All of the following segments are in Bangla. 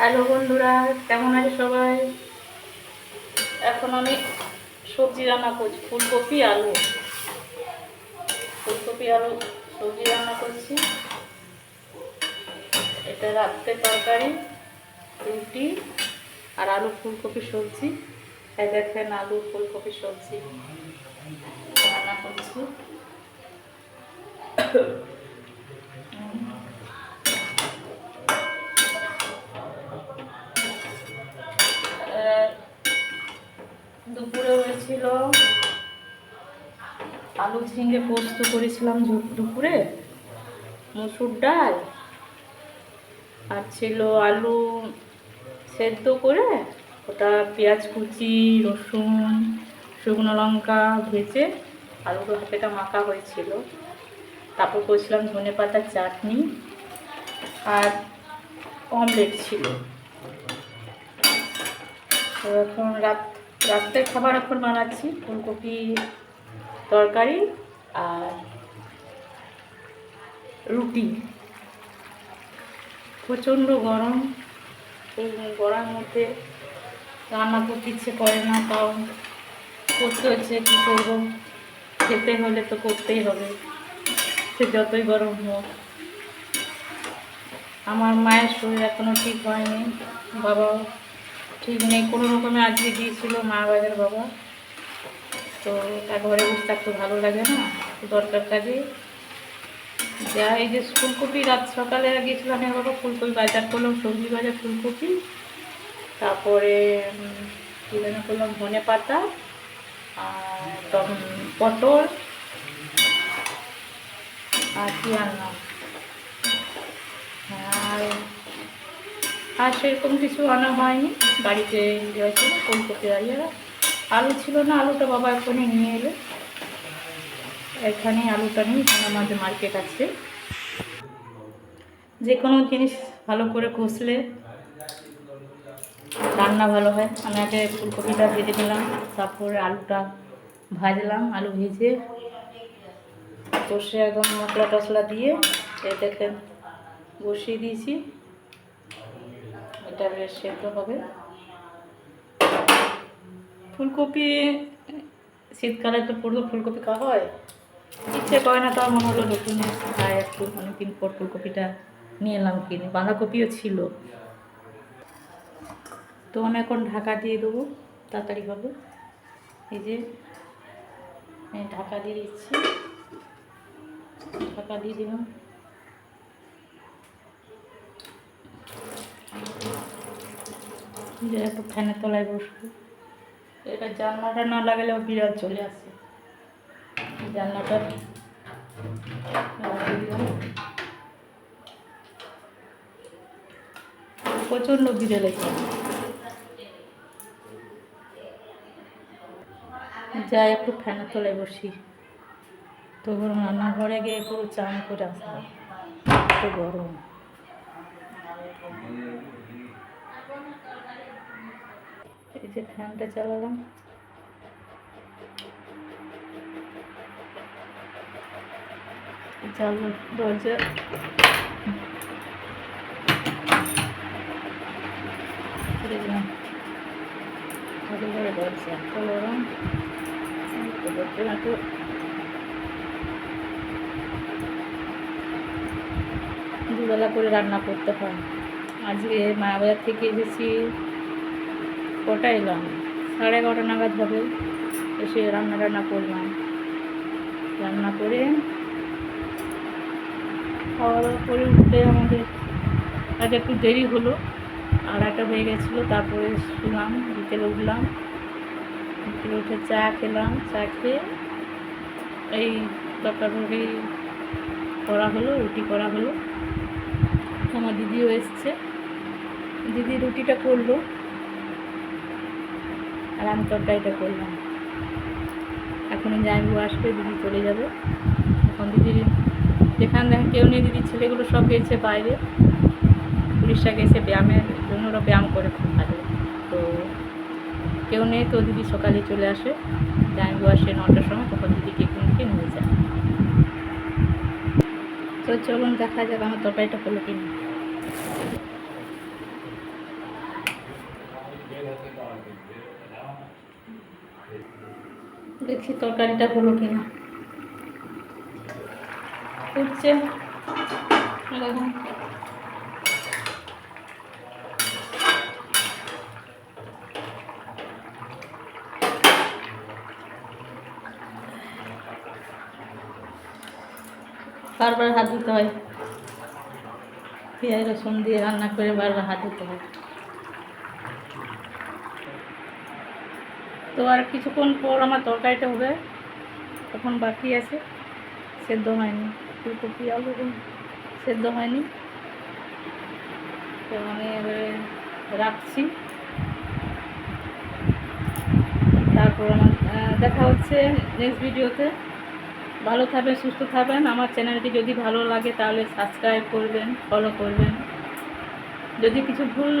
হ্যালো বন্ধুরা, কেমন আছে সবাই? এখন আমি সবজি রান্না করছি, ফুলকপি, আলু। ফুলকপি, আলু, সবজি রান্না করছি। এটা রাত্রে তরকারি, রুটি আর আলু ফুলকপি সবজি। এই দেখেন আলু ফুলকপি সবজি রান্না করছি। দুপুরে হয়েছিল। আলু ঝিঙে পোস্ত করেছিলাম দুপুরে। মসুর ডাল। আর ছিল আলু সেদ্ধ করে ওটা পেঁয়াজ কুচি, রসুন, শুকনো লঙ্কা ভেজে আলুর হাতেটা মাখা হয়েছিল। তারপর করেছিলাম ধনে পাতার চাটনি আর অমলেট ছিল। এখন রাত রাত্রের খাবার এখন বানাচ্ছি, ফুলকপি তরকারি আর রুটি। প্রচণ্ড গরম, এই গরমের মধ্যে রান্না করতে ইচ্ছে করে না, তাও করতে হচ্ছে, কী করব? খেতে হলে তো করতেই হবে, সে যতই গরম হোক। আমার মায়ের শরীর এখনও ঠিক হয়নি, বাবাও ঠিক নেই, কোনো রকমে আজকে গিয়েছিল মা বাজার বাবা। তো তার ঘরে বসে থাকতে ভালো লাগে না, দরকার কাজে। যা এই যে ফুলকপি রাত সকালে গিয়েছিলাম বাবা ফুলকপি বাজার করলাম, সবজি বাজার, ফুলকপি। তারপরে যেন করলাম, ধনে পাতা আর পটল। আর কি আনলাম? আর আর সেরকম কিছু আনা হয়নি। বাড়িতে দেওয়া ছিল ফুলকপি আর। আলু ছিল না, আলুটা বাবা এখনই নিয়ে এলো। এখানে আলুটা নেই এখানে আমাদের মার্কেট আছে। যে কোনো জিনিস ভালো করে কষলে রান্না ভালো হয়। আমি আগে ফুলকপিটা ভেজে নিলাম, তারপরে আলুটা ভাজলাম, আলু ভেজে কষে একদম মশলা টশলা দিয়ে দেখেন বসিয়ে দিয়েছি। এটা বেশ সেদ্ধ হবে। ফুলকপি, শীতকালে তো পুরো ফুলকপি খাওয়া হয়। ইচ্ছে করে না তার মনে হলো নতুন খায় একটু অনেকদিন পর ফুলকপিটা নিয়ে এলাম কিনে। বাঁধাকপিও ছিল। তো আমি এখন ঢাকা দিয়ে দেবো, তাড়াতাড়ি হবে। এই যে ঢাকা দিয়ে দিচ্ছি। ঢাকা দিয়ে দিলাম। একটু ফ্যানের তলায় বসবো। এটা জানলাটা না লাগালে বিড়াল চলে আসে। জানলাটা প্রচণ্ড বিড়াল এখানে যাই একটু ফ্যানের তলায় বসি। তো রান্নাঘরে গিয়ে পুরো চান করে আসা এত গরম। এই যে ফ্যানটা চালালাম। জানলা, দরজা। দুবেলা করে রান্না করতে হয়। আজকে মায়াবাজার থেকে এসেছি। কটা এলাম? সাড়ে এগারোটা নাগাদ হবে। এসে রান্না টান্না করলাম। রান্না করে খাওয়া দাওয়া করে উঠতে আমাদের আজ একটু দেরি হলো। একটা হয়ে গেছিল, তারপরে শুলাম, বিকেলে উঠলাম। বিকেলে উঠে চা খেলাম। চা খেয়ে এই তরকারি করা হলো, রুটি করা হলো। আমার দিদিও এসছে। দিদি রুটিটা করল। আর আমি তরকারিটা করলাম। এখন জামাইবু আসবে, দিদি চলে যাবে। এখন দিদির যেখান দেখেন কেউ নেই, দিদির ছেলেগুলো সব গেছে বাইরে। পুলিশরা গেছে ব্যায়ামের জন্য, ওরা ব্যায়াম করে খুব ভালো। তো কেউ নেই, তো দিদি সকালে চলে আসে। জামাইবু আসে নটার সময়, তখন দিদিকে এখান থেকে নিয়ে যায়। তো চলুন, দেখা যাক আমার তরকারিটা হলো কি দেখছি তরকারিটা হলো কিনা। হচ্ছে বারবার হাত ধুতে হয়। পেঁয়াজ রসুন দিয়ে রান্না করে বারবার হাত ধুতে হয়। তো আর কিছুক্ষণ পর আমার তরকারিটা হবে। তখন বাকি আছে। সেদ্ধ হয়নি। ফুলকপি, আলু সেদ্ধ হয়নি। তো আমি এবারে রাখছি। তারপর আমার দেখা হচ্ছে নেক্সট ভিডিওতে ভালো থাকবেন, সুস্থ থাকবেন। আমার চ্যানেলটি যদি ভালো লাগে তাহলে সাবস্ক্রাইব করবেন ফলো করবেন। যদি কিছু ভুল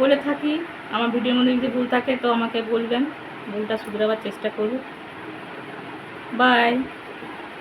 বলে থাকি আমার ভিডিওর মধ্যে যদি ভুল থাকে তো আমাকে বলবেন। ভুলটা শুধরাবার চেষ্টা করব। বাই